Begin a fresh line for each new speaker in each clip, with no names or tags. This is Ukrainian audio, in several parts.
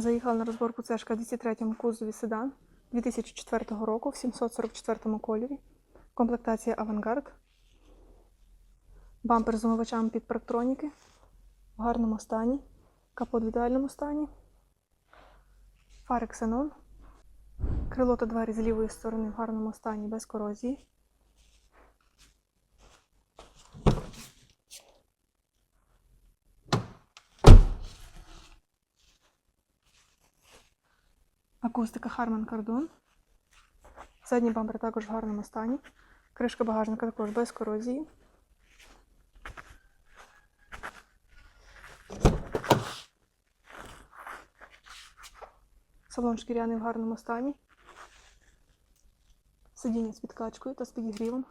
Заїхала на розборку цешка в 203 кузові седан 2004 року в 744 кольорі. Комплектація Авангард. Бампер з умивачами під парктроніки в гарному стані. Капот в ідеальному стані. Фари ксенон. Крило та двері з лівої сторони в гарному стані без корозії. Акустика Harman Kardon. Задній бампер також в гарному стані. Кришка багажника також без корозії. Салон шкіряний в гарному стані. Сидіння з підкачкою та з підігрівом.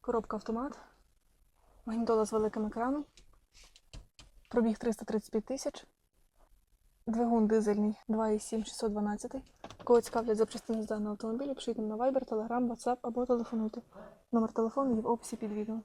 Коробка автомат. Магнітола з великим екраном. Пробіг 335 тисяч. Двигун дизельний 2,7 612. Кого цікавлять запчастини з даного автомобіля, пишіть нам на Viber, Telegram, WhatsApp або телефонуйте. Номер телефону є в описі під відео.